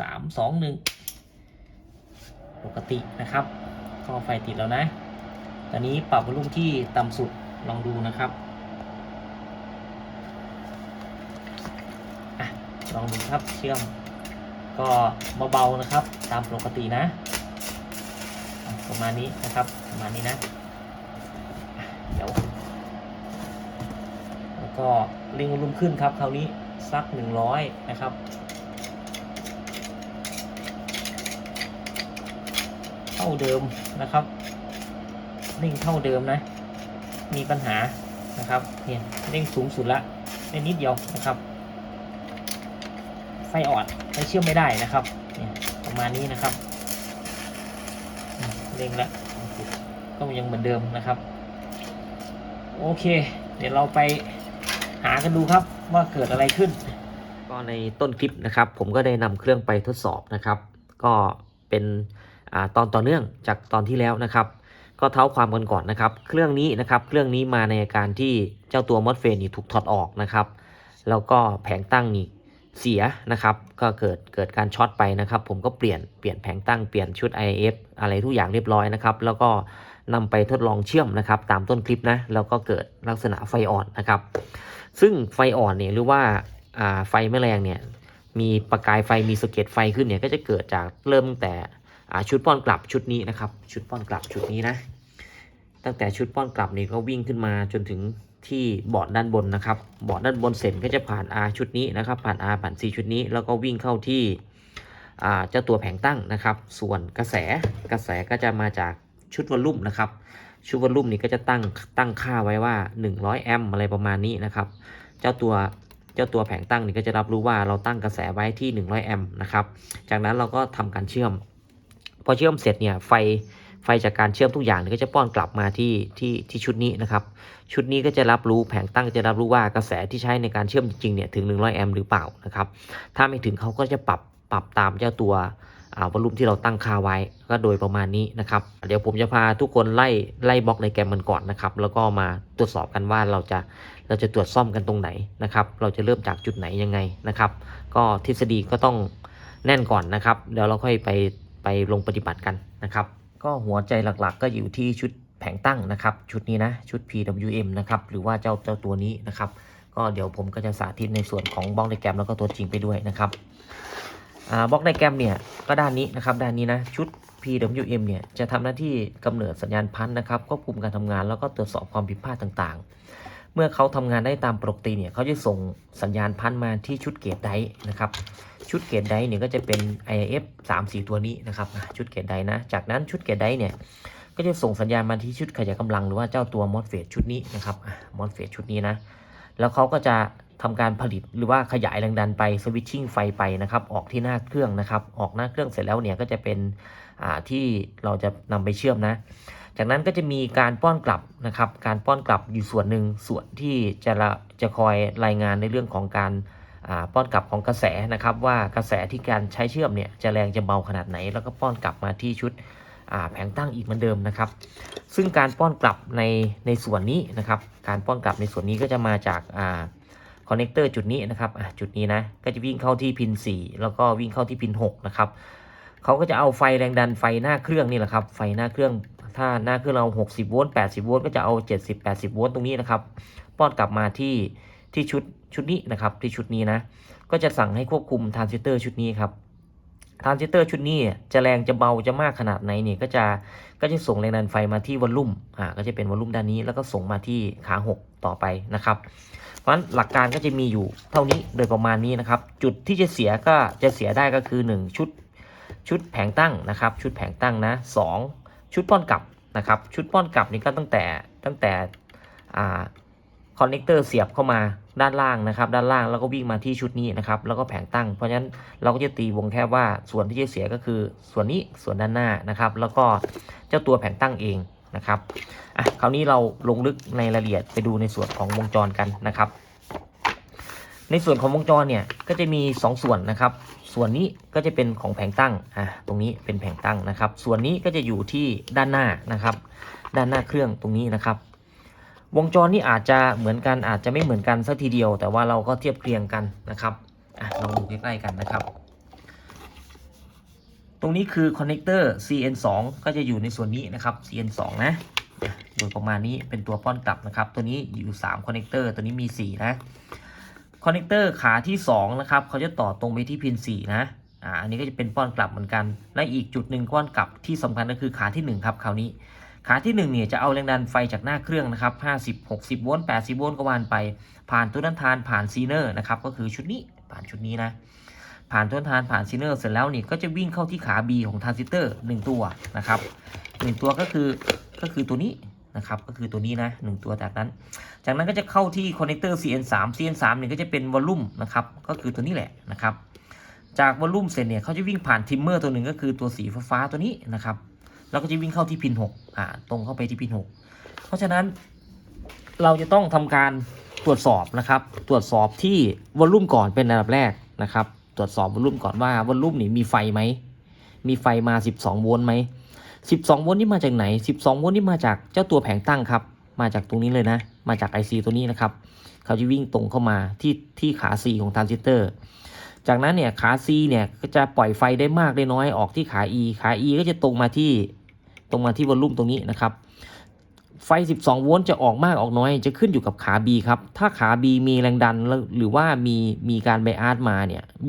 สามสองหนึ่งปกตินะครับก็ไฟติดแล้วนะ ตอนนี้ปรับวอลลุ่มที่ต่ำสุดลองดูนะครับอะลองดูครับเชื่อม ก็เบาๆนะครับ ตามปกตินะ ประมาณนี้นะครับประมาณนี้นะเดี๋ยวแล้วก็เร่งวอลลุ่มขึ้นครับคราวนี้สัก 100 นะครับ เท่าเดิมนะครับ เร่งเท่าเดิมนะ มีปัญหานะครับเนี่ยเร่งสูงสุดละได้นิดเดียวนะครับไฟอ่อนไฟเชื่อมไม่ได้นะครับเนี่ยประมาณนี้นะครับเร่งละก็ยังเหมือนเดิมนะครับ โอเค เดี๋ยวเราไปหากันดูครับว่าเกิดอะไรขึ้น ก็ในต้นคลิปนะครับ ผมก็ได้นำเครื่องไปทดสอบนะครับ ก็เป็น ตอนต่อเนื่องจากตอนที่แล้วนะครับ ก็เท้าความกันก่อนนะครับ เครื่องนี้นะครับ เครื่องนี้มาในอาการที่เจ้าตัวมอสเฟนนี่ถูกถอดออกนะครับ แล้วก็แผงตั้งนี่เสียนะครับ ก็เกิดเกิดการช็อตไปนะครับ ผมก็เปลี่ยนเปลี่ยนแผงตั้งเปลี่ยนชุด IF อะไรทุกอย่างเรียบร้อยนะครับ แล้วก็นำไปทดลองเชื่อมนะครับ ตามต้นคลิปนะ แล้วก็เกิดลักษณะไฟอ่อนนะครับ ซึ่งไฟอ่อนเนี่ยหรือว่าไฟแมลงเนี่ยมีประกายไฟมีสะเก็ดไฟขึ้นเนี่ยก็จะเกิดจากเริ่มแต่ ชุดป้อนกลับชุดนี้นะครับ ชุดป้อนกลับชุดนี้นะ ตั้งแต่ชุดป้อนกลับนี่ก็วิ่งขึ้นมาจนถึงที่บอร์ดด้านบนนะครับบอร์ดด้านบนเสร็จก็จะผ่าน R ชุดนี้นะครับ ผ่าน R ผ่าน C ชุดนี้ แล้วก็วิ่งเข้าที่เจ้าตัวแผงตั้งนะครับ ส่วนกระแสกระแสก็จะมาจากชุดวอลลุ่มนะครับ ชุดวอลลุ่มนี่ก็จะตั้งตั้งค่าไว้ว่า 100 แอมป์อะไรประมาณนี้นะครับ เจ้าตัวเจ้าตัวแผงตั้งนี่ก็จะรับรู้ว่าเราตั้งกระแสไว้ที่ 100 แอมป์นะครับ จากนั้นเราก็ทำการเชื่อม พอเชื่อมเสร็จเนี่ยไฟไฟจากการเชื่อมทุกอย่างก็จะป้อนกลับมาที่ที่ที่ชุดนี้นะครับ ชุดนี้ก็จะรับรู้แผงตั้งจะรับรู้ว่ากระแสที่ใช้ในการเชื่อมจริงเนี่ยถึง 100 แอมป์หรือเปล่านะครับ ถ้าไม่ถึงเขาก็จะปรับปรับตามเจ้าตัวอ่าวอลลุ่มที่เราตั้งค่าไว้ก็โดยประมาณนี้นะครับ เดี๋ยวผมจะพาทุกคนไล่ไล่บล็อกในแกมมันก่อนนะครับ แล้วก็มาตรวจสอบกันว่าเราจะเราจะตรวจซ่อมกันตรงไหนนะครับ เราจะเริ่มจากจุดไหนยังไงนะครับ ก็ทฤษฎีก็ต้องแน่นก่อนนะครับ เดี๋ยวเราค่อยไป ไปลงปฏิบัติกันนะครับ ก็หัวใจหลักๆ ก็อยู่ที่ชุดแผงตั้งนะครับ ชุดนี้นะ ชุด PWM นะครับ หรือว่าเจ้าเจ้าตัวนี้นะครับ ก็เดี๋ยวผมก็จะสาธิตในส่วนของบล็อกไดแกรมแล้วก็ตัวจริงไปด้วยนะครับบล็อกไดแกรมเนี่ยก็ด้านนี้นะครับด้านนี้นะชุด PWM เนี่ยจะทำหน้าที่กำเนิดสัญญาณพันธุ์นะครับควบคุมการทำงานแล้วก็ตรวจสอบความผิดพลาดต่างๆ เมื่อเขาทำงานได้ตามปกติเนี่ยเขาจะส่งสัญญาณพันมาที่ชุดเกตไดนะครับ ชุดเกตไดเนี่ยก็จะเป็น IF 3 4 ตัวนี้นะครับชุดเกตไดนะ จากนั้นชุดเกตไดเนี่ยก็จะส่งสัญญาณมาที่ชุดขยายกำลังหรือว่าเจ้าตัวมอสเฟตชุดนี้นะครับมอสเฟตชุดนี้นะ แล้วเขาก็จะทำการผลิตหรือว่าขยายแรงดันไปสวิตชิ่งไฟไปนะครับ ออกที่หน้าเครื่องนะครับ ออกหน้าเครื่องเสร็จแล้วเนี่ยก็จะเป็นอ่าที่เราจะนำไปเชื่อมนะ จากนั้นก็จะมีการป้อนกลับนะครับ การป้อนกลับอยู่ส่วนหนึ่งส่วนที่จะจะคอยรายงานในเรื่องของการป้อนกลับของกระแสนะครับ ว่ากระแสที่การใช้เชื่อมเนี่ยจะแรงจะเบาขนาดไหน แล้วก็ป้อนกลับมาที่ชุดแผงตั้งอีกเหมือนเดิมนะครับ ซึ่งการป้อนกลับในในส่วนนี้นะครับ การป้อนกลับในส่วนนี้ก็จะมาจากคอนเนคเตอร์จุดนี้นะครับจุดนี้นะก็จะวิ่งเข้าที่พิน 4 แล้วก็วิ่งเข้าที่พิน 6 นะครับเขาก็จะเอาไฟแรงดันไฟหน้าเครื่องนี่แหละครับไฟหน้าเครื่อง ถ้าหน้าเครื่องเรา 60 โวลต์ 80 โวลต์ ก็จะเอา 70 80 โวลต์ตรงนี้นะครับ ป้อนกลับมาที่ที่ชุดชุดนี้นะครับ ที่ชุดนี้นะ ก็จะสั่งให้ควบคุมทรานซิสเตอร์ชุดนี้ครับทรานซิสเตอร์ชุดนี้จะแรงจะเบาจะมากขนาดไหนเนี่ยก็จะก็จะส่งแรงดันไฟมาที่วอลลุ่มอ่าก็จะเป็นวอลลุ่มด้านนี้แล้วก็ส่งมาที่ขา 6 ต่อไปนะครับ เพราะฉะนั้นหลักการก็จะมีอยู่เท่านี้โดยประมาณนี้นะครับ จุดที่จะเสียก็จะเสียได้ก็คือ 1 ชุดชุดแผงตั้งนะครับ ชุดแผงตั้งนะสอง ชุดป้อนกลับนะครับ ชุดป้อนกลับนี่ก็ตั้งแต่ตั้งแต่คอนเนคเตอร์เสียบเข้ามาด้านล่างนะครับ ด้านล่างแล้วก็วิ่งมาที่ชุดนี้นะครับ แล้วก็แผงตั้ง เพราะฉะนั้นเราก็จะตีวงแค่ว่าส่วนที่จะเสียก็คือส่วนนี้ส่วนด้านหน้านะครับ แล้วก็เจ้าตัวแผงตั้งเองนะครับอะคราวนี้เราลงลึกในรายละเอียดไปดูในส่วนของวงจรกันนะครับ ในส่วนของวงจรเนี่ยก็จะมี 2 ส่วนนะครับ ส่วนนี้ก็จะเป็นของแผงตั้งอะตรงนี้เป็นแผงตั้งนะครับ ส่วนนี้ก็จะอยู่ที่ด้านหน้านะครับ ด้านหน้าเครื่องตรงนี้นะครับ วงจรนี่อาจจะเหมือนกันอาจจะไม่เหมือนกันสักทีเดียว แต่ว่าเราก็เทียบเคียงกันนะครับอะลองดูใกล้ๆกันนะครับ ตรงนี้คือคอนเนคเตอร์ CN2 ก็จะอยู่ในส่วนนี้นะครับ CN2 นะโดยประมาณนี้เป็นตัวป้อนกลับนะครับ ตัวนี้อยู่3คอนเนคเตอร์ตัวนี้มี 4 นะ คอนเนคเตอร์ขาที่2นะครับเขาจะต่อตรงไปที่พิน4นะอ่าอันนี้ก็จะเป็นป้อนกลับเหมือนกัน และอีกจุดหนึ่งป้อนกลับที่สำคัญก็คือขาที่ 1 ครับคราวนี้ ขาที่1เนี่ยจะเอาแรงดันไฟจากหน้าเครื่องนะครับ50 60 โวลต์80 โวลต์ก็วานไป ผ่านตัวด้นทานผ่านซีเนอร์นะครับก็คือชุดนี้ผ่านชุดนี้นะผ่านต้นทานผ่านซีเนอร์เสร็จแล้วนี่ก็จะวิ่งเข้าที่ขา B ของทรานซิสเตอร์1ตัวนะครับหนึ่งตัวก็คือก็คือตัวนี้ นะครับก็คือตัวนี้นะหนึ่งตัวจากนั้น จากนั้นก็จะเข้าที่คอนเนคเตอร์ CN3 CN3 เนี่ยก็จะเป็นวอลลุ่มนะครับก็คือตัวนี้แหละนะครับจากวอลลุ่มเสร็จเนี่ยเขาจะวิ่งผ่านทิมเมอร์ตัวหนึ่งก็คือตัวสีฟ้าตัวนี้นะครับแล้วก็จะวิ่งเข้าที่พิน6อ่าตรงเข้าไปที่พิน6เพราะฉะนั้นเราจะต้องทำการตรวจสอบนะครับ ตรวจสอบที่วอลลุ่มก่อนเป็นอันดับแรกนะครับ ตรวจสอบวอลลุ่มก่อนว่าวอลลุ่มนี่มีไฟไหมมีไฟมา 12 โวลต์ไหม 12 โวลต์นี่มาจากไหน 12 โวลต์นี่มาจากเจ้าตัวแผงตั้งครับ มาจากตรงนี้เลยนะ มาจาก IC ตัวนี้นะครับ เขาจะวิ่งตรงเข้ามาที่ที่ขา C ของทรานซิสเตอร์ จากนั้นเนี่ยขา C เนี่ยก็จะปล่อยไฟได้มากได้น้อยออกที่ขา E ขา E ก็จะตรงมาที่ตรงมาที่วอลลุ่มตรงนี้นะครับ ไฟ 12 โวลต์จะออกมากออกน้อย จะขึ้นอยู่กับขา B ครับ ถ้าขา B มีแรงดันแล้วหรือว่ามีมีการไบอาร์มาเนี่ย B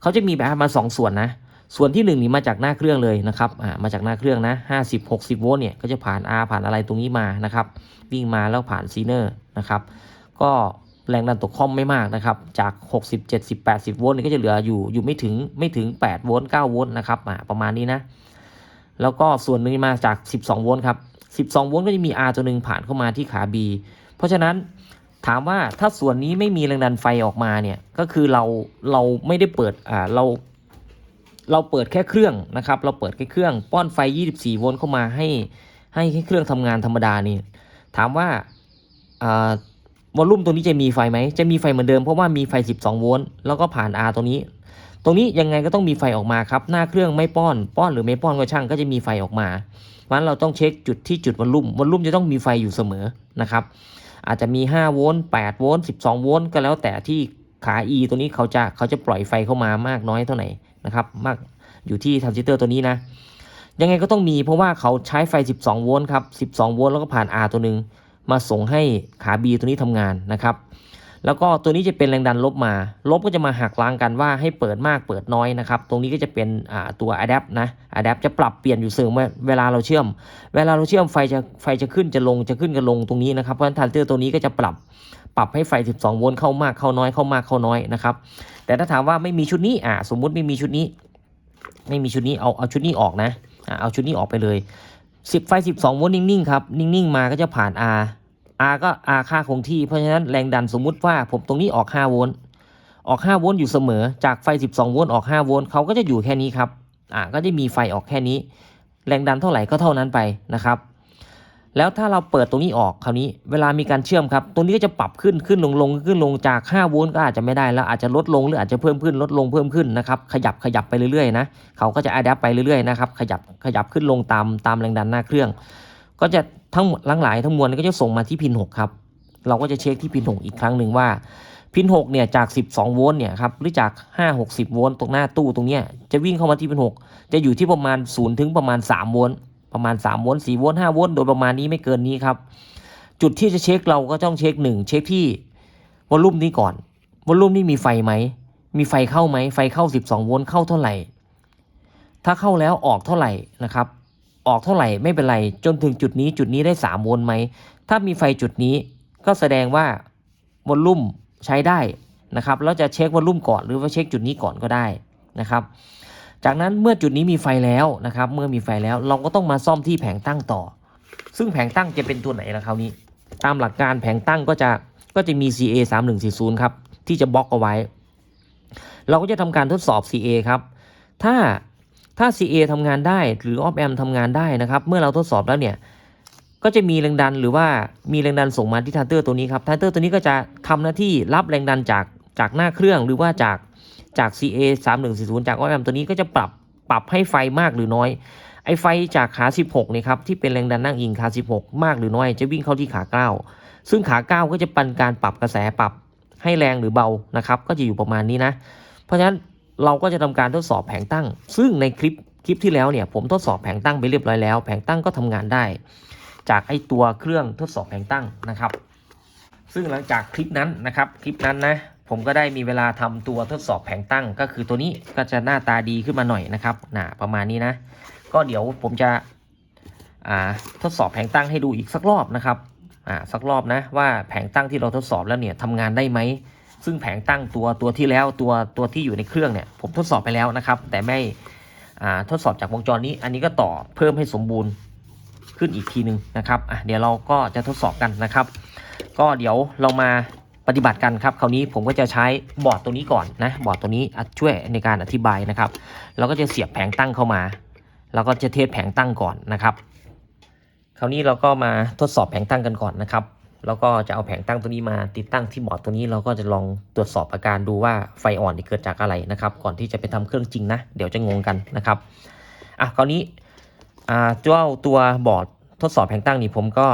เขาจะมีไบอาร์มา 2 ส่วนนะ ส่วนที่1นี่มาจากหน้าเครื่องเลยนะครับอ่ามาจากหน้าเครื่องนะ50 60 โวลต์เนี่ยก็จะผ่าน R ผ่านอะไรตรงนี้มานะครับ วิ่งมาแล้วผ่านซีเนอร์นะครับ ก็แรงดันตกคอมไม่มากนะครับ จาก 60 70 80 โวลต์นี่ก็จะเหลืออยู่อยู่ไม่ถึงไม่ถึง 8 โวลต์9โวลต์นะครับอ่าประมาณนี้นะ แล้วก็ส่วนนึงมาจาก 12 โวลต์ครับ 12 โวลต์ก็จะมี R ตัวหนึ่งผ่านเข้ามาที่ขา B เพราะฉะนั้นถามว่าถ้าส่วนนี้ไม่มีแรงดันไฟออกมาเนี่ยก็คือเราเราไม่ได้เปิดอ่าเรา เราเปิดแค่เครื่องนะครับ เราเปิดแค่เครื่อง ป้อนไฟ 24 โวลต์เข้ามาให้ให้ให้เครื่องทำงานธรรมดานี่ ถามว่าวอลลุ่มตัวนี้จะมีไฟไหม จะมีไฟเหมือนเดิมเพราะว่ามีไฟ 12 โวลต์แล้วก็ผ่าน R ตัวนี้ ตรงนี้ยังไงก็ต้องมีไฟออกมาครับ หน้าเครื่องไม่ป้อน ป้อนหรือไม่ป้อนก็ช่างก็จะมีไฟออกมาเพราะนั้นเราต้องเช็คจุดที่จุดวอลลุ่ม วอลลุ่มจะต้องมีไฟอยู่เสมอนะครับ อาจจะมี 5 โวลต์ 8 โวลต์ 12 โวลต์ก็แล้วแต่ที่ขา E ตัวนี้เขาจะเขาจะปล่อยไฟเข้ามามากน้อยเท่าไหร่ นะครับมากอยู่ที่ทรานซิสเตอร์ตัวนี้นะ ยังไงก็ต้องมีเพราะว่าเขาใช้ไฟ 12 โวลต์ครับ 12 โวลต์แล้วก็ผ่าน R ตัวหนึ่งมาส่งให้ขา B ตัวนี้ทำงานนะครับ แล้วก็ตัวนี้จะเป็นแรงดันลบมา ลบก็จะมาหักล้างกันว่าให้เปิดมากเปิดน้อยนะครับ ตรงนี้ก็จะเป็นตัว adapt นะ adapt จะปรับเปลี่ยนอยู่เสมอเวลาเราเชื่อม เวลาเราเชื่อมไฟจะไฟจะขึ้นจะลงจะขึ้นจะลงตรงนี้นะครับ เพราะฉะนั้นทรานซิสเตอร์ตัวนี้ก็จะปรับ ปรับให้ไฟ 12 โวลต์เข้ามากเข้าน้อยเข้ามากเข้าน้อยนะครับ แต่ถ้าถามว่าไม่มีชุดนี้อ่าสมมุติไม่มีชุดนี้ ไม่มีชุดนี้เอาเอาชุดนี้ออกนะอ่าเอาชุดนี้ออกไปเลย 10 ไฟ 12 โวลต์นิ่งๆครับนิ่งๆมาก็จะผ่าน R R ก็ R ค่าคงที่เพราะฉะนั้นแรงดันสมมุติว่าผมตรงนี้ออก5โวลต์ออก5โวลต์อยู่เสมอจากไฟ 12 โวลต์ออก5โวลต์เขาก็จะอยู่แค่นี้ครับอ่าก็จะมีไฟออกแค่นี้ แรงดันเท่าไหร่ก็เท่านั้นไปนะครับ แล้วถ้าเราเปิดตรงนี้ออกคราวนี้เวลามีการเชื่อมครับ ตรงนี้ก็จะปรับขึ้นขึ้นลงลงขึ้นลงจาก5โวลต์ก็อาจจะไม่ได้แล้วอาจจะลดลงหรืออาจจะเพิ่มขึ้นลดลงเพิ่มขึ้นนะครับขยับขยับไปเรื่อยๆนะเขาก็จะอัดแอปไปเรื่อยๆนะครับขยับขยับขึ้นลงตามตามแรงดันหน้าเครื่อง ก็จะทั้งหมดทั้งหลายทั้งมวลก็จะส่งมาที่พิน6ครับเราก็จะเช็คที่พิน6อีกครั้งหนึ่งว่าพิน6เนี่ยจาก 12 โวลต์เนี่ยครับหรือจาก 5 60 โวลต์ตรงหน้าตู้ตรงเนี้ยจะวิ่งเข้ามาที่พิน6จะอยู่ที่ประมาณ0ถึงประมาณ 3 โวลต์ ประมาณ3โวลต์4โวลต์5โวลต์โดยประมาณนี้ไม่เกินนี้ครับ จุดที่จะเช็คเราก็ต้องเช็ค 1 เช็คที่วอลลุ่มนี้ก่อนวอลลุ่มนี้มีไฟไหมมีไฟเข้าไหมไฟเข้า 12 โวลต์เข้าเท่าไหร่ ถ้าเข้าแล้วออกเท่าไหร่นะครับ ออกเท่าไหร่ไม่เป็นไร จนถึงจุดนี้จุดนี้ได้ 3 โวลต์ไหม ถ้ามีไฟจุดนี้ก็แสดงว่าวอลลุ่มใช้ได้นะครับแล้วจะเช็ควอลลุ่มก่อนหรือว่าเช็คจุดนี้ก่อนก็ได้นะครับ จากนั้นเมื่อจุดนี้มีไฟแล้วนะครับเมื่อมีไฟแล้วเราก็ต้องมาซ่อมที่แผงตั้งต่อ ซึ่งแผงตั้งจะเป็นตัวไหนล่ะคราวนี้ ตามหลักการแผงตั้งก็จะก็จะมี CA 3 1 4 0ครับที่จะบล็อกเอาไว้ เราก็จะทำการทดสอบ CA ครับถ้าถ้า CA ทำงานได้หรือ op amp ทำงานได้นะครับ เมื่อเราทดสอบแล้วเนี่ยก็จะมีแรงดันหรือว่ามีแรงดันส่งมาที่ทานเตอร์ตัวนี้ครับทานเตอร์ตัวนี้ก็จะทำหน้าที่รับแรงดันจากจากหน้าเครื่องหรือว่าจาก จาก CA 3 1 4 0 จาก op amp ตัวนี้ก็จะปรับปรับให้ไฟมากหรือน้อย ไอไฟจากขา 16นี่ครับที่เป็นแรงดันนั่งอิงขา 16 มากหรือน้อย จะวิ่งเข้าที่ขา 9 ซึ่งขา 9 ก็จะป็นการปรับกระแสปรับให้แรงหรือเบานะครับก็จะอยู่ประมาณนี้นะ เพราะฉะนั้นเราก็จะทำการทดสอบแผงตั้ง ซึ่งในคลิปคลิปที่แล้วเนี่ยผมทดสอบแผงตั้งไปเรียบร้อยแล้ว แผงตั้งก็ทำงานได้ จากไอตัวเครื่องทดสอบแผงตั้งนะครับ ซึ่งหลังจากคลิปนั้นนะครับคลิปนั้นนะ ผมก็ได้มีเวลาทำตัวทดสอบแผงตั้ง ก็คือตัวนี้ก็จะหน้าตาดีขึ้นมาหน่อยนะครับหนาประมาณนี้นะ ก็เดี๋ยวผมจะทดสอบแผงตั้งให้ดูอีกสักรอบนะครับอ่าสักรอบนะว่าแผงตั้งที่เราทดสอบแล้วเนี่ยทำงานได้ไหมซึ่งแผงตั้งตัวตัวที่แล้วตัวตัวที่อยู่ในเครื่องเนี่ยผมทดสอบไปแล้วนะครับ แต่ไม่อ่าทดสอบจากวงจรนี้ อันนี้ก็ต่อเพิ่มให้สมบูรณ์ขึ้นอีกทีหนึ่งนะครับอะเดี๋ยวเราก็จะทดสอบกันนะครับ ก็เดี๋ยวเรามา ปฏิบัติกันครับคราวนี้ผมก็จะใช้บอร์ดตัวนี้ก่อนนะบอร์ดตัวนี้ช่วยในการอธิบายนะครับเราก็จะเสียบแผงตั้งเข้ามา แล้วก็จะเทสแผงตั้งก่อนนะครับ คราวนี้เราก็มาทดสอบแผงตั้งกันก่อนนะครับแล้วก็จะเอาแผงตั้งตัวนี้มาติดตั้งที่บอร์ดตัวนี้เราก็จะลองตรวจสอบอาการดูว่าไฟอ่อนนี่เกิดจากอะไรนะครับ ก่อนที่จะไปทำเครื่องจริงนะ เดี๋ยวจะงงกันนะครับอะคราวนี้อ่าเจ้าตัวบอร์ดทดสอบแผงตั้งนี่ผมก็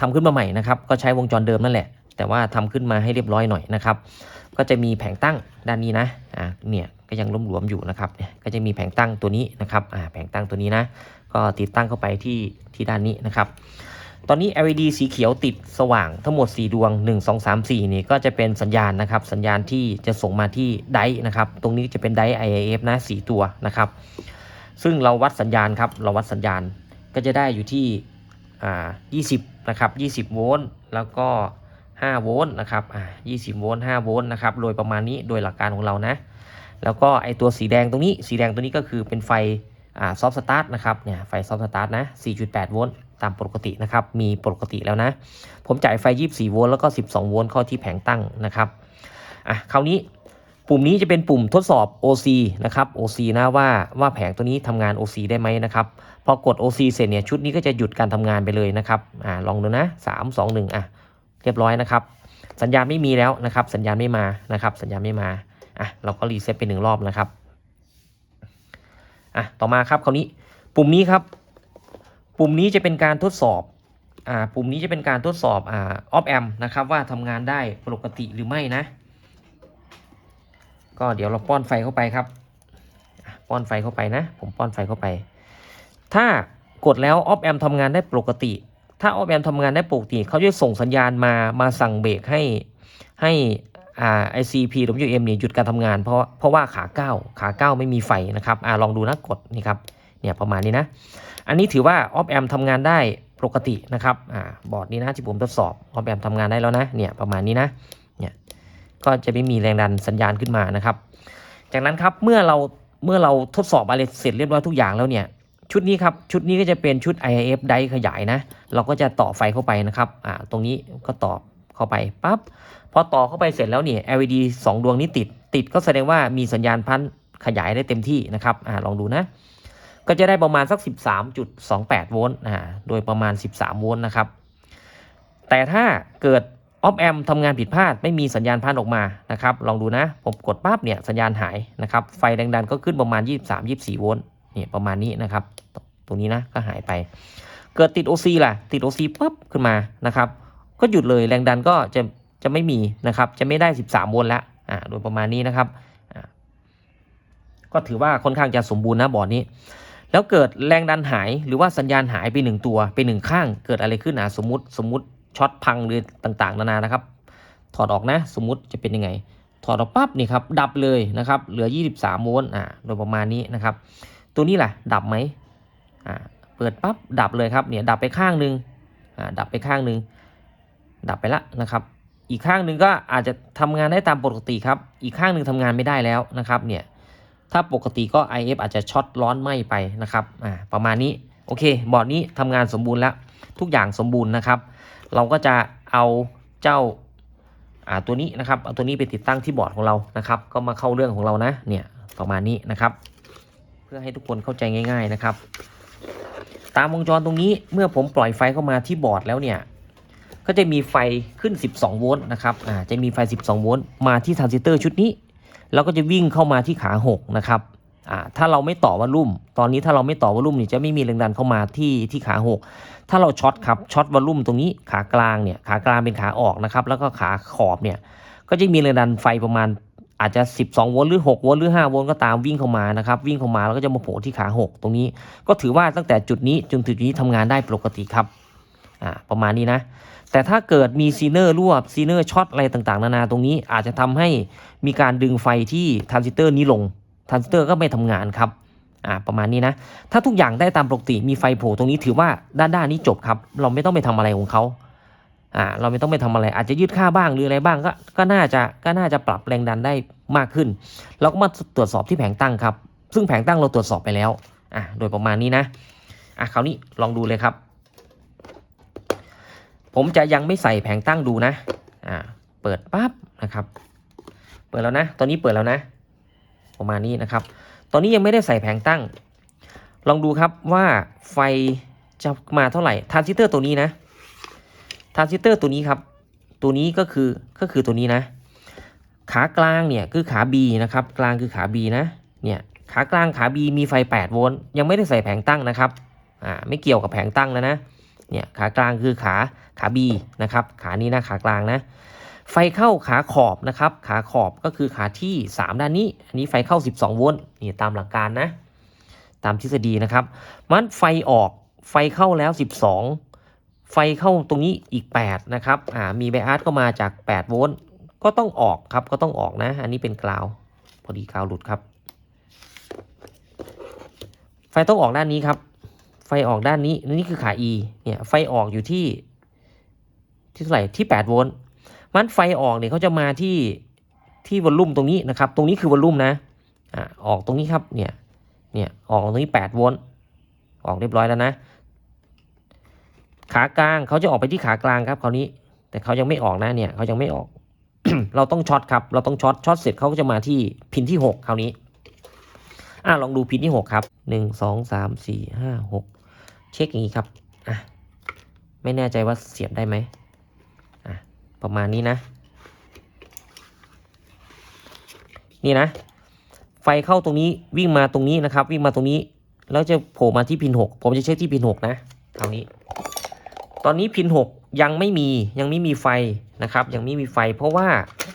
ทำขึ้นมาใหม่นะครับ ก็ใช้วงจรเดิมนั่นแหละ แต่ว่าทำขึ้นมาให้เรียบร้อยหน่อยนะครับ ก็จะมีแผงตั้งด้านนี้นะอ่าเนี่ยก็ยังล้มหลวมอยู่นะครับเนี่ยก็จะมีแผงตั้งตัวนี้นะครับอ่าแผงตั้งตัวนี้นะ ก็ติดตั้งเข้าไปที่ที่ด้านนี้นะครับตอนนี้ LED สีเขียวติดสว่างทั้งหมด 4 ดวง 1 2 3 4 นี่ก็จะเป็นสัญญาณนะครับ สัญญาณที่จะส่งมาที่ไดนะครับ ตรงนี้จะเป็นไดร์ IIF นะ 4 ตัวนะครับ ซึ่งเราวัดสัญญาณครับ เราวัดสัญญาณก็จะได้อยู่ที่อ่า20 นะครับ 20 โวลต์ แล้วก็ 5โวลต์นะครับอ่า20โวลต์5โวลต์นะครับโดยประมาณนี้โดยหลักการของเรานะ แล้วก็ไอตัวสีแดงตรงนี้ สีแดงตัวนี้ก็คือเป็นไฟอ่าซอฟต์สตาร์ทนะครับเนี่ยไฟซอฟต์สตาร์ทนะ 4.8 โวลต์ตามปกตินะครับ มีปกติแล้วนะ ผมจ่ายไฟ 24 โวลต์แล้วก็ 12 โวลต์เข้าที่แผงตั้งนะครับอะคราวนี้ปุ่มนี้จะเป็นปุ่มทดสอบ OC นะครับ OC นะว่าว่าแผงตัวนี้ทำงาน OC ได้ไหมนะครับ พอกด OC เสร็จเนี่ยชุดนี้ก็จะหยุดการทำงานไปเลยนะครับอ่าลองดูนะ 3 2 1อะ เรียบร้อยนะครับ สัญญาณไม่มีแล้วนะครับ สัญญาณไม่มานะครับ สัญญาณไม่มาอะเราก็รีเซ็ตไปหนึ่งรอบนะครับอะต่อมาครับคราวนี้ปุ่มนี้ครับ ปุ่มนี้จะเป็นการทดสอบอ่าปุ่มนี้จะเป็นการทดสอบอ่าออฟแอมนะครับว่าทำงานได้ปกติหรือไม่นะ ก็เดี๋ยวเราป้อนไฟเข้าไปครับป้อนไฟเข้าไปนะ ผมป้อนไฟเข้าไป ถ้ากดแล้วออฟแอมทำงานได้ปกติ ถ้าออฟแอมทำงานได้ปกติเขาจะส่งสัญญาณมามาสั่งเบรกให้ให้อ่า ICPWM เนี่ยหยุดการทำงาน เพราะเพราะว่าขาเก้าขาเก้าไม่มีไฟนะครับอ่าลองดูนะกดนี่ครับเนี่ยประมาณนี้นะ อันนี้ถือว่าออฟแอมทำงานได้ปกตินะครับอ่าบอร์ดนี้นะที่ผมทดสอบออฟแอมทำงานได้แล้วนะเนี่ยประมาณนี้นะเนี่ยก็จะไม่มีแรงดันสัญญาณขึ้นมานะครับ จากนั้นครับเมื่อเราเมื่อเราทดสอบอะไรเสร็จเรียบร้อยทุกอย่างแล้วเนี่ย ชุดนี้ครับ ชุดนี้ก็จะเป็นชุด IIF ไดขยายนะ เราก็จะต่อไฟเข้าไปนะครับ อ่า ตรงนี้ก็ต่อเข้าไปปั๊บ พอต่อเข้าไปเสร็จแล้วเนี่ย LED 2 ดวงนี้ติด ติดก็แสดงว่ามีสัญญาณพันขยายได้เต็มที่นะครับ อ่า ลองดูนะ ก็จะได้ประมาณสัก 13.28 โวลต์ อ่า โดยประมาณ 13 โวลต์นะครับ แต่ถ้าเกิดออฟแอมทำงานผิดพลาดไม่มีสัญญาณพันออกมานะครับ ลองดูนะ ผมกดปั๊บเนี่ยสัญญาณหายนะครับ ไฟแรงดันก็ขึ้นประมาณ 23-24 โวลต์ เนี่ยประมาณนี้นะครับ ตรงนี้นะก็หายไป เกิดติด OC ล่ะ ติด OC ปุ๊บขึ้นมานะครับ ก็หยุดเลยแรงดันก็จะจะไม่มีนะครับ จะไม่ได้ 13โวลต์แล้วอ่าโดยประมาณนี้นะครับอ่าก็ถือว่าค่อนข้างจะสมบูรณ์นะบอร์ดนี้ แล้วเกิดแรงดันหายหรือว่าสัญญาณหายไปหนึ่งตัวไปหนึ่งข้าง เกิดอะไรขึ้นอะสมมติสมมติช็อตพังหรือต่างๆ นานานะครับ ถอดออกนะ สมมุติจะเป็นยังไง ถอดออกปั๊บนี่ครับดับเลยนะครับ เหลือ 23โวลต์อ่าโดยประมาณนี้นะครับ ตัวนี้ล่ะ ดับไหมอ่าเปิดปั๊บดับเลยครับเนี่ยดับไปข้างหนึ่งอ่าดับไปข้างหนึ่งดับไปละนะครับ อีกข้างหนึ่งก็อาจจะทำงานได้ตามปกติครับ อีกข้างหนึ่งทำงานไม่ได้แล้วนะครับเนี่ยถ้าปกติก็ IF อาจจะช็อตร้อนไหมไปนะครับอ่าประมาณนี้โอเคบอร์ดนี้ทำงานสมบูรณ์แล้วทุกอย่างสมบูรณ์นะครับ เราก็จะเอาเจ้าอ่าตัวนี้นะครับเอาตัวนี้ไปติดตั้งที่บอร์ดของเรานะครับ ก็มาเข้าเรื่องของเรานะเนี่ยประมาณนี้นะครับ พื่อให้ทุกคนเข้าใจง่าย ๆนะครับ ตามวงจรตรงนี้เมื่อผมปล่อยไฟเข้ามาที่บอร์ดแล้วเนี่ยก็จะมีไฟขึ้น 12 โวลต์นะครับอ่าจะมีไฟ 12 โวลต์มาที่ทรานซิสเตอร์ชุดนี้ แล้วก็จะวิ่งเข้ามาที่ขา 6 นะครับอ่าถ้าเราไม่ต่อวอลลุ่ม ตอนนี้ถ้าเราไม่ต่อวอลลุ่มเนี่ยจะไม่มีแรงดันเข้ามาที่ที่ขา 6 ถ้าเราช็อตครับช็อตวอลลุ่มตรงนี้ขากลางเนี่ยขากลางเป็นขาออกนะครับแล้วก็ขาขอบเนี่ยก็จะมีแรงดันไฟประมาณ อาจจะ 12 โวลต์หรือ 6 โวลต์หรือ 5 โวลต์ก็ตามวิ่งเข้ามานะครับ วิ่งเข้ามาแล้วก็จะมาโผล่ที่ขา 6 ตรงนี้ ก็ถือว่าตั้งแต่จุดนี้จนถึงจุดนี้ทำงานได้ปกติครับอ่าประมาณนี้นะ แต่ถ้าเกิดมีซีเนอร์รั่วซีเนอร์ช็อตอะไรต่างๆ นานาตรงนี้อาจจะทำให้มีการดึงไฟที่ทรานซิสเตอร์นี้ลงทรานซิสเตอร์ก็ไม่ทำงานครับอ่าประมาณนี้นะ ถ้าทุกอย่างได้ตามปกติมีไฟโผล่ตรงนี้ถือว่าด้านด้านนี้จบครับ เราไม่ต้องไปทำอะไรของเขา อ่าเราไม่ต้องไปทำอะไรอาจจะยืดค่าบ้างหรืออะไรบ้างก็ก็น่าจะก็น่าจะปรับแรงดันได้มากขึ้น เราก็มาตรวจสอบที่แผงตั้งครับ ซึ่งแผงตั้งเราตรวจสอบไปแล้วอะโดยประมาณนี้นะอะคราวนี้ลองดูเลยครับ ผมจะยังไม่ใส่แผงตั้งดูนะอ่าเปิดปั๊บนะครับ เปิดแล้วนะ ตอนนี้เปิดแล้วนะ ประมาณนี้นะครับ ตอนนี้ยังไม่ได้ใส่แผงตั้ง ลองดูครับว่าไฟจะมาเท่าไหร่ทรานซิสเตอร์ตัวนี้นะานซิสเตอร์ตัวนี้ครับ ตัวนี้ก็คือก็คือตัวนี้นะ ขากลางเนี่ยคือขา B นะครับ กลางคือขา B นะ เนี่ยขากลางขา B มีไฟ 8 โวลต์ยังไม่ได้ใส่แผงตั้งนะครับ อ่าไม่เกี่ยวกับแผงตั้งแล้วนะ เนี่ยขากลางคือขาขา B นะครับ ขานี้นะขากลางนะ ไฟเข้าขาขอบนะครับ ขาขอบก็คือขาที่ 3 ด้านนี้ อันนี้ไฟเข้า 12 โวลต์นี่ตามหลักการนะ ตามทฤษฎีนะครับ มันไฟออกไฟเข้าแล้ว 12 ไฟเข้าตรงนี้อีก 8 นะครับอ่ามีไบอาร์ตเข้ามาจาก 8 โวลต์ก็ต้องออกครับก็ต้องออกนะ อันนี้เป็นกราว พอดีกราวหลุดครับ ไฟต้องออกด้านนี้ครับ ไฟออกด้านนี้นี่คือขา E เนี่ยไฟออกอยู่ที่ที่เท่าไหร่ที่ 8 โวลต์มันไฟออกเนี่ยเขาจะมาที่ที่วอลลุ่มตรงนี้นะครับ ตรงนี้คือวอลลุ่มนะอ่าออกตรงนี้ครับเนี่ยเนี่ยออกตรงนี้ 8 โวลต์ออกเรียบร้อยแล้วนะ ขากลางเขาจะออกไปที่ขากลางครับคราวนี้ แต่เขายังไม่ออกนะเนี่ยเขายังไม่ออก เราต้องช็อตครับ เราต้องช็อตช็อตเสร็จเขาก็จะมาที่พินที่ 6 คราวนี้อะลองดูพินที่ 6 ครับ 1 2 3 4 5 6 เช็คอย่างนี้ครับอะไม่แน่ใจว่าเสียบได้ไหมอะประมาณนี้นะ นี่นะ ไฟเข้าตรงนี้วิ่งมาตรงนี้นะครับ วิ่งมาตรงนี้ แล้วจะโผล่มาที่พิน 6 ผมจะเช็คที่พิน 6 นะคราวนี้ ตอนนี้พิน 6 ยังไม่มียังไม่มีไฟนะครับ ยังไม่มีไฟ เพราะว่า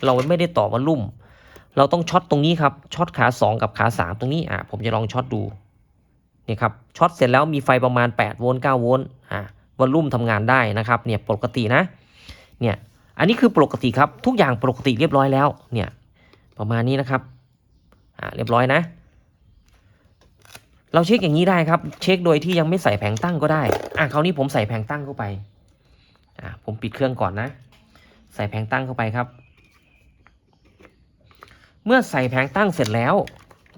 เราไม่ได้ต่อวอลลุ่ม เราต้องช็อตตรงนี้ครับช็อตขา 2 กับขา 3 ตรงนี้อะผมจะลองช็อตดูนี่ครับช็อตเสร็จแล้วมีไฟประมาณ 8 โวลต์9โวลต์อะวอลลุ่มทำงานได้นะครับเนี่ยปกตินะเนี่ยอันนี้คือปกติครับทุกอย่างปกติเรียบร้อยแล้วเนี่ยประมาณนี้นะครับอะเรียบร้อยนะ เราเช็คอย่างนี้ได้ครับ เช็คโดยที่ยังไม่ใส่แผงตั้งก็ได้ อะคราวนี้ผมใส่แผงตั้งเข้าไป อะผมปิดเครื่องก่อนนะ ใส่แผงตั้งเข้าไปครับ เมื่อใส่แผงตั้งเสร็จแล้ว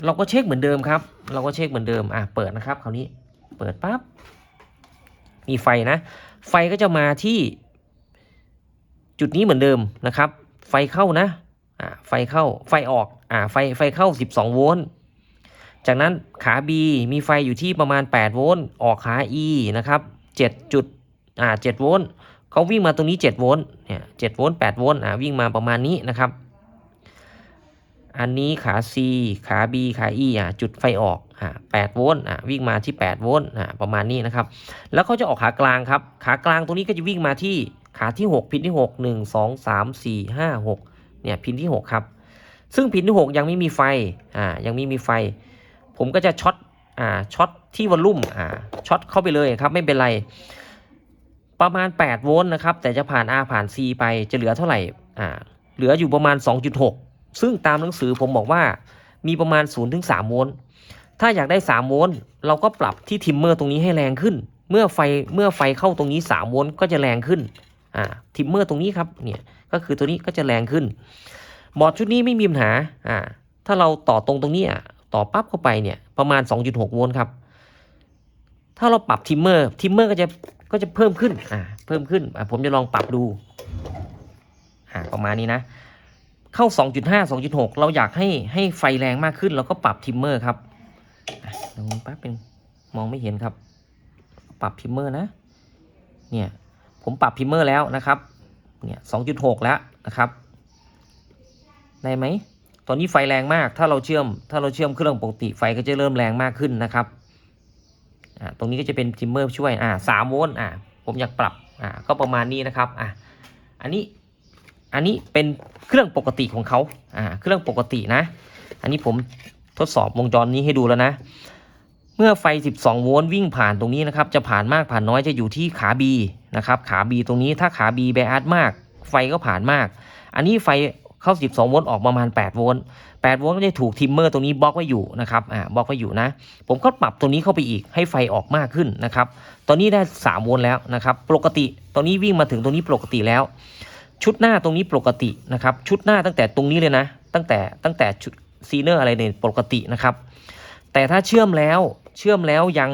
เราก็เช็คเหมือนเดิมครับ เราก็เช็คเหมือนเดิม อะเปิดนะครับ คราวนี้ เปิดปั๊บ มีไฟนะ ไฟก็จะมาที่จุดนี้เหมือนเดิมนะครับ ไฟเข้านะ อ่า ไฟเข้า ไฟออก อ่า ไฟ ไฟเข้า 12 โวลต์ จากนั้นขา B มีไฟอยู่ที่ประมาณ 8 โวลต์ ออกขา E นะครับ7จุดอ่า7โวลต์เขาวิ่งมาตรงนี้ 7 โวลต์ เนี่ย7โวลต์ 8 โวลต์ อ่าวิ่งมาประมาณนี้นะครับ อันนี้ขา C ขา B ขา E อะจุดไฟออก อ่า8โวลต์ อะวิ่งมาที่ 8 โวลต์ อ่าประมาณนี้นะครับ แล้วเขาจะออกขากลางครับ ขากลางตรงนี้ก็จะวิ่งมาที่ขาที่ 6 พินที่ 6 1 2 3 4 5 6เนี่ยพินที่ 6 ครับ ซึ่งพินที่ 6 ยังไม่มีไฟ อ่า ยังไม่มีไฟ ผมก็จะช็อตอ่าช็อตที่วอลลุ่มอ่าช็อตเข้าไปเลยครับไม่เป็นไร ประมาณ 8 โวลต์นะครับ แต่จะผ่าน R ผ่าน C ไปจะเหลือเท่าไหร่อ่าเหลืออยู่ประมาณ 2.6 ซึ่งตามหนังสือผมบอกว่ามีประมาณ 0-3 โวลต์ถ้าอยากได้ 3 โวลต์เราก็ปรับที่ทิมเมอร์ตรงนี้ให้แรงขึ้น เมื่อไฟเมื่อไฟเข้าตรงนี้ 3 โวลต์ก็จะแรงขึ้นอ่าทิมเมอร์ตรงนี้ครับเนี่ยก็คือตัวนี้ก็จะแรงขึ้น บอร์ดชุดนี้ไม่มีปัญหาอ่าถ้าเราต่อตรงตรงนี้อะ ต่อปั๊บเข้าไปเนี่ยประมาณ 2.6 โวลต์ครับ ถ้าเราปรับทิมเมอร์ทิมเมอร์ก็จะก็จะเพิ่มขึ้นอ่าเพิ่มขึ้นอ่าผมจะลองปรับดูอ่าประมาณนี้นะ เข้า 2.5 2.6 เราอยากให้ให้ไฟแรงมากขึ้นเราก็ปรับทิมเมอร์ครับอะเดี๋ยวแป๊บนึงมองไม่เห็นครับ ปรับพิมเมอร์นะ เนี่ยผมปรับพิมเมอร์แล้วนะครับ เนี่ย 2.6 แล้วนะครับ ได้ไหม ตอนนี้ไฟแรงมาก ถ้าเราเชื่อม ถ้าเราเชื่อมเครื่องปกติไฟก็จะเริ่มแรงมากขึ้นนะครับ อ่า ตรงนี้ก็จะเป็นทิมเมอร์ช่วย อ่า3โวลต์ อ่า ผมอยากปรับ อ่า ก็ประมาณนี้นะครับ อ่าอันนี้ อันนี้เป็นเครื่องปกติของเขา อ่า เครื่องปกตินะ อันนี้ผมทดสอบวงจรนี้ให้ดูแล้วนะ เมื่อไฟ 12 โวลต์วิ่งผ่านตรงนี้นะครับ จะผ่านมากผ่านน้อยจะอยู่ที่ขา B นะครับ ขา B ตรงนี้ ถ้าขา B ไบอัสมาก ไฟก็ผ่านมาก อันนี้ไฟ เข้า 12 โวลต์ออกประมาณ 8 โวลต์ 8 โวลต์ก็จะถูกทิมเมอร์ตรงนี้บล็อกไว้อยู่นะครับ อ่า บล็อกไว้อยู่นะ ผมก็ปรับตรงนี้เข้าไปอีกให้ไฟออกมากขึ้นนะครับ ตอนนี้ได้ 3 โวลต์แล้วนะครับ ปกติ ตอนนี้วิ่งมาถึงตรงนี้ปกติแล้ว ชุดหน้าตรงนี้ปกตินะครับ ชุดหน้าตั้งแต่ตรงนี้เลยนะ ตั้งแต่ตั้งแต่ชุดซีเนอร์อะไรเนี่ยปกตินะครับ แต่ถ้าเชื่อมแล้ว เชื่อมแล้วยัง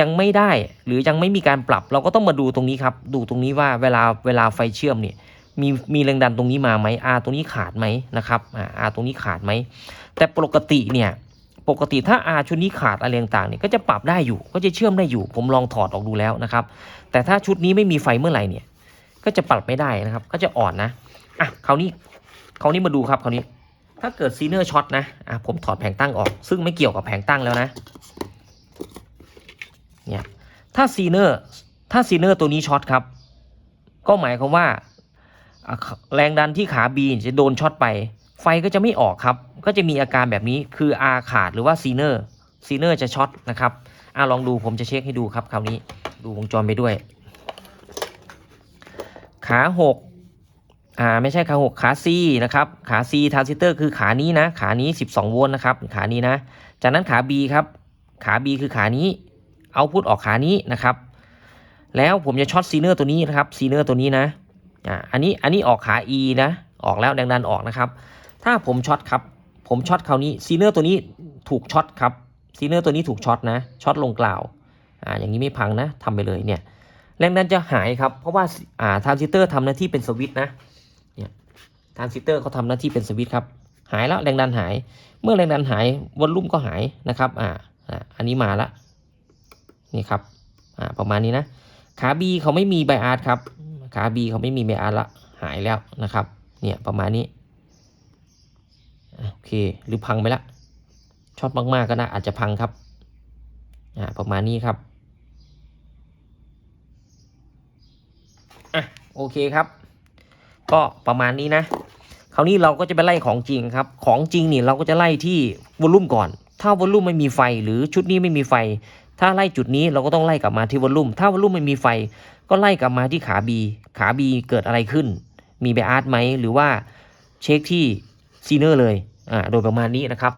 ยังไม่ได้หรือยังไม่มีการปรับเราก็ต้องมาดูตรงนี้ครับ ดูตรงนี้ว่าเวลาเวลาไฟเชื่อมเนี่ย มีมีแรงดันตรงนี้มาไหมอาตรงนี้ขาดไหมนะครับอาตรงนี้ขาดไหมแต่ปกติเนี่ยปกติถ้าอาชุดนี้ขาดอะไรต่างๆเนี่ยก็จะปรับได้อยู่ก็จะเชื่อมได้อยู่ ผมลองถอดออกดูแล้วนะครับ แต่ถ้าชุดนี้ไม่มีไฟเมื่อไหร่เนี่ย ก็จะปรับไม่ได้นะครับ ก็จะอ่อนนะอะคราวนี้คราวนี้มาดูครับคราวนี้ ถ้าเกิดซีเนอร์ช็อตนะอะผมถอดแผงตั้งออก ซึ่งไม่เกี่ยวกับแผงตั้งแล้วนะเนี่ยถ้าซีเนอร์ถ้าซีเนอร์ตัวนี้ช็อตครับ ก็หมายความว่า แรงดันที่ขา B จะโดนช็อตไป ไฟก็จะไม่ออกครับ ก็จะมีอาการแบบนี้คือ R ขาดหรือว่าซีเนอร์ซีเนอร์จะช็อตนะครับอะลองดูผมจะเช็คให้ดูครับคราวนี้ดูวงจรไปด้วย ขาหกอ่าไม่ใช่ขาหกขา C นะครับขา C ทรานซิสเตอร์คือขานี้นะ ขานี้ 12 โวลต์นะครับขานี้นะ จากนั้นขา B ครับขา B คือขานี้เอาพุทออกขานี้นะครับ แล้วผมจะช็อตซีเนอร์ตัวนี้นะครับซีเนอร์ตัวนี้นะ อ่าอันนี้อันนี้ออกขา E นะ ออกแล้วแรงดันออกนะครับ ถ้าผมช็อตครับ ผมช็อตคราวนี้ซีเนอร์ตัวนี้ถูกช็อตครับซีเนอร์ตัวนี้ถูกช็อตนะ ช็อตลงกล่าวอ่าอย่างนี้ไม่พังนะทำไปเลยเนี่ย แรงดันจะหายครับ เพราะว่าอ่าทรานซิสเตอร์ทำหน้าที่เป็นสวิตช์นะ เนี่ยทรานซิสเตอร์เขาทำหน้าที่เป็นสวิตช์ครับ หายแล้วแรงดันหาย เมื่อแรงดันหายวอลลุ่มก็หายนะครับ อ่าอ่าอันนี้มาละ นี่ครับ อ่า ประมาณนี้นะ ขา B เขาไม่มีไบอาร์ครับ ขา B เขาไม่มีไบอาละหายแล้วนะครับ เนี่ยประมาณนี้โอเคหรือพังไปละชอตมากๆก็นะอาจจะพังครับอ่าประมาณนี้ครับอะโอเคครับ ก็ประมาณนี้นะคราวนี้เราก็จะไปไล่ของจริงครับ ของจริงนี่เราก็จะไล่ที่วอลลุ่มก่อน ถ้าวอลลุ่มไม่มีไฟหรือชุดนี้ไม่มีไฟ ถ้าไล่จุดนี้เราก็ต้องไล่กลับมาที่วอลลุ่ม ถ้าวอลลุ่มไม่มีไฟ ก็ไล่กลับมาที่ขา B ขา B เกิดอะไรขึ้น มีไบอาร์ตไหม หรือว่าเช็คที่ซีเนอร์เลย อ่า โดยประมาณนี้นะครับ